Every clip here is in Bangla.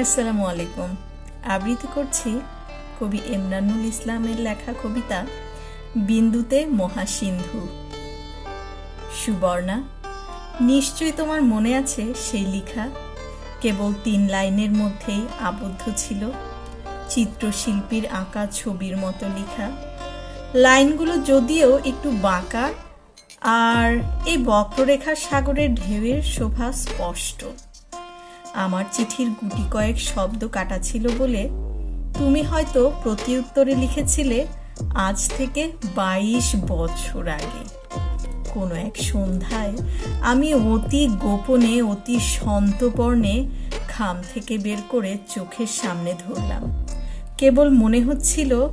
আসসালামু আলাইকুম। আবৃত্তি করছি কবি এমরানুল ইসলামের লেখা কবিতা বিন্দুতে মহাসিন্ধু। সুবর্ণা, নিশ্চয়ই তোমার মনে আছে সেই লেখা? কেবল তিন লাইনের মধ্যেই আবদ্ধ ছিল চিত্রশিল্পীর আঁকা ছবির মতো লেখা। লাইনগুলো যদিও একটু বাঁকা, আর এই বক্ররেখার সাগরের ঢেউয়ের শোভা স্পষ্ট। আমার চিঠির গুটি কয়েক শব্দ কাটা ছিল বলে তুমি হয়তো প্রতিউত্তরে লিখেছিলে, আজ থেকে বাইশ বছর আগে। কোনো এক সন্ধ্যায় আমি অতি গোপনে, অতি সন্তপর্ণে খাম থেকে বের করে চোখের সামনে ধরলাম। কেবল মনে হচ্ছিল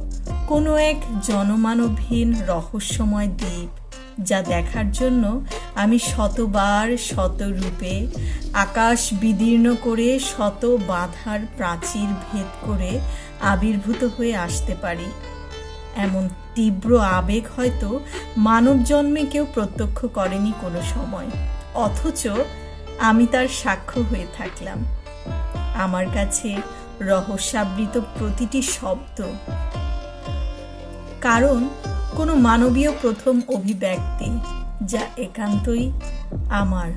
কোনো এক জনমানবহীন রহস্যময় দ্বীপ যা দেখার জন্য আমি শতবার শত রূপে আকাশ বিদীর্ণ করে শত বাধার প্রাচীর ভেদ করে আবির্ভূত হয়ে আসতে পারি। এমন তীব্র আবেগ হয়তো মানব জন্মে কেউ প্রত্যক্ষ করেনি কোনো সময়। অথচ আমি তার সাক্ষ্য হয়ে থাকলাম। আমার কাছে রহস্যাবৃত প্রতিটি শব্দ। কারণ কোনো মানবীয় প্রথম অভিব্যক্তি যা একান্তই আমার,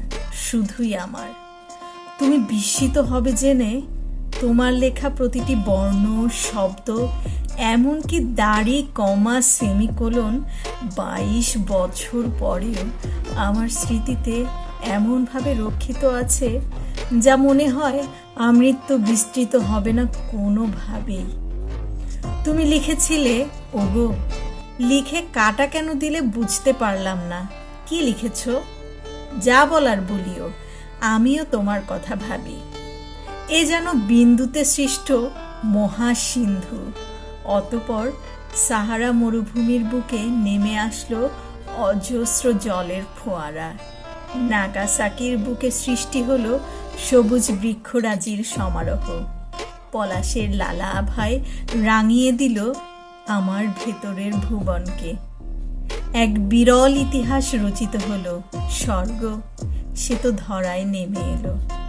শুধুই আমার। তুমি বিস্মিত হবে জেনে তোমার লেখা প্রতিটি বর্ণ, শব্দ, এমনকি দাড়ি, কমা, সেমিকোলন বাইশ বছর পরেও আমার স্মৃতিতে এমনভাবে রক্ষিত আছে যা মনে হয় আমৃত্য বিস্তৃত হবে না কোনোভাবেই। তুমি লিখেছিলে, ওগো লিখে কাটা কেন দিলে বুঝতে পারলাম না। কি লিখেছ? যা বলার বলিও, আমিও তোমার কথা ভাবি। এ যেন বিন্দুতে সৃষ্ট মহাসিন্ধু। অতপর সাহারা মরুভূমির বুকে নেমে আসলো অজস্র জলের ফোয়ারা। নাগাসাকির বুকে সৃষ্টি হল সবুজ বৃক্ষরাজির সমারোহ। পলাশের লালা আভায় রাঙিয়ে দিল আমার ভেতরের ভুবনকে। এক বিরল ইতিহাস রচিত হলো স্বর্গ। সে তো ধরায় নেমে এলো।